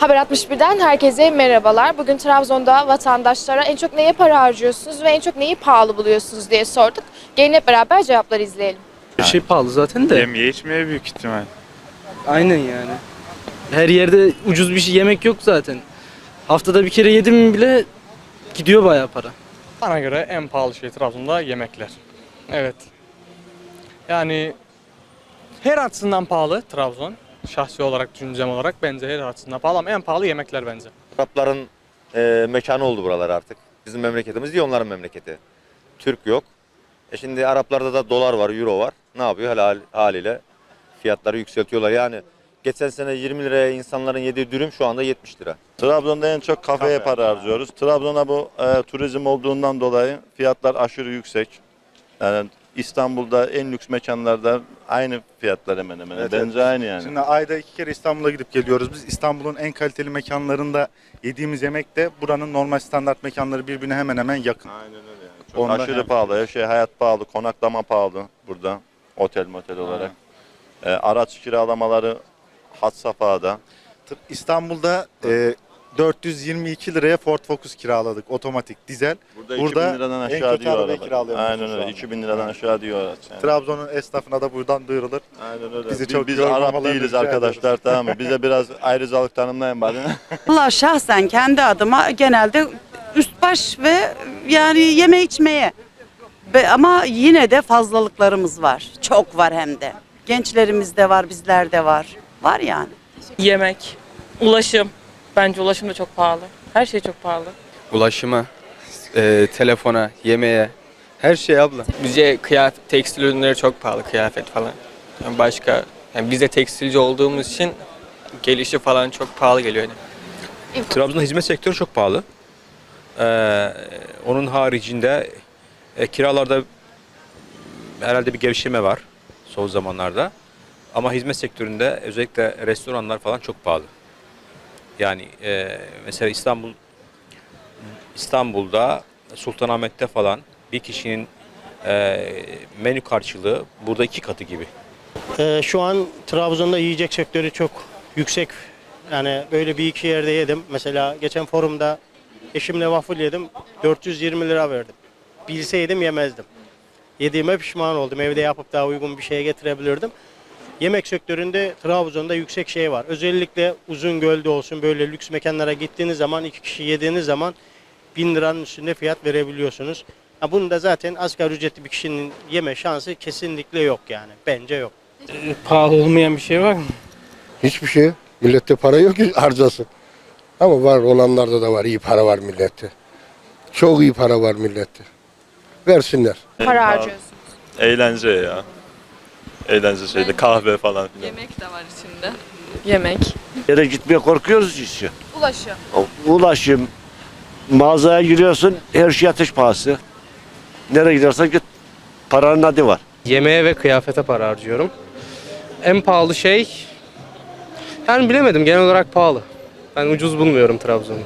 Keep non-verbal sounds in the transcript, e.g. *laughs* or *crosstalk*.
Haber 61'den herkese merhabalar. Bugün Trabzon'da vatandaşlara en çok neye para harcıyorsunuz ve en çok neyi pahalı buluyorsunuz diye sorduk. Gelin hep beraber cevapları izleyelim. Bir şey pahalı zaten de. Yemeye içmeye büyük ihtimal. Aynen yani. Her yerde ucuz bir şey yemek yok zaten. Haftada bir kere yedim bile gidiyor bayağı para. Bana göre en pahalı şey Trabzon'da yemekler. Evet. Yani her açısından pahalı Trabzon. Şahsi olarak, düşüncem olarak bence her açısından pahalı ama en pahalı yemekler bence. Arapların e, mekanı oldu buralar artık. Bizim memleketimiz değil onların memleketi. Türk yok. E şimdi Araplarda da dolar var, euro var. Ne yapıyor Hal, haliyle? Fiyatları yükseltiyorlar. Yani geçen sene 20 liraya insanların yediği dürüm şu anda 70 lira. Trabzon'da en çok kafeye Kafe. para harcıyoruz. Trabzon'a bu e, turizm olduğundan dolayı fiyatlar aşırı yüksek. Yani İstanbul'da en lüks mekanlarda aynı fiyatlar hemen hemen. Evet, Bence aynı yani. Şimdi ayda iki kere İstanbul'a gidip geliyoruz. Biz İstanbul'un en kaliteli mekanlarında yediğimiz yemek de buranın normal standart mekanları birbirine hemen hemen yakın. Aynen öyle yani. Çok Ondan aşırı hem- pahalı. Her şey hayat pahalı. Konaklama pahalı burada. Otel motel olarak. E, araç kiralamaları had safhada. Tır- İstanbul'da e, 422 liraya Ford Focus kiraladık otomatik dizel. Burada, Burada 2000 liradan en aşağı kötü diyor arabayı araba. Aynen şu öyle. anda. 2000 liradan aşağı diyor araç. Yani. Trabzon'un esnafına da buradan duyurulur. Aynen öyle. Bizi Biz, çok biz yormamalarını Arap değiliz rica arkadaşlar tamam mı? Bize biraz ayrıcalık tanımlayın bari. *laughs* *laughs* Valla şahsen kendi adıma genelde üst baş ve yani yeme içmeye. Ve ama yine de fazlalıklarımız var. Çok var hem de. Gençlerimizde var, bizlerde var. Var yani. Yemek, ulaşım. Bence ulaşım da çok pahalı. Her şey çok pahalı. ulaşıma, e, telefona, yemeğe, her şey abla. Bize kıyafet, tekstil ürünleri çok pahalı, kıyafet falan. Yani başka, yani biz de tekstilci olduğumuz için gelişi falan çok pahalı geliyor. Yani. Trabzon'da hizmet sektörü çok pahalı. Ee, onun haricinde e, kiralarda herhalde bir gevşeme var son zamanlarda. Ama hizmet sektöründe özellikle restoranlar falan çok pahalı. Yani e, mesela İstanbul İstanbul'da Sultanahmet'te falan bir kişinin e, menü karşılığı burada iki katı gibi. Ee, şu an Trabzon'da yiyecek sektörü çok yüksek. Yani böyle bir iki yerde yedim. Mesela geçen forumda eşimle waffle yedim. 420 lira verdim. Bilseydim yemezdim. Yediğime pişman oldum. Evde yapıp daha uygun bir şeye getirebilirdim. Yemek sektöründe Trabzon'da yüksek şey var. Özellikle Uzungöl'de olsun böyle lüks mekanlara gittiğiniz zaman iki kişi yediğiniz zaman 1000 liranın üstünde fiyat verebiliyorsunuz. Ha bunu da zaten asgari ücretli bir kişinin yeme şansı kesinlikle yok yani. Bence yok. Pahalı olmayan bir şey var mı? Hiçbir şey. Millette para yok ki harcasın. Ama var olanlarda da var. iyi para var millette. Çok iyi para var millette. Versinler. Para harcıyorsunuz. Eğlence ya. Eğlence şeyde kahve falan filan. Yemek de var içinde. Yemek. Yere gitmeye korkuyoruz işte. Ulaşım. Ulaşım, mağazaya giriyorsun her şey ateş pahası. Nereye gidersen git paranın adı var. Yemeğe ve kıyafete para harcıyorum. En pahalı şey, yani bilemedim genel olarak pahalı. Ben ucuz bulmuyorum Trabzon'u.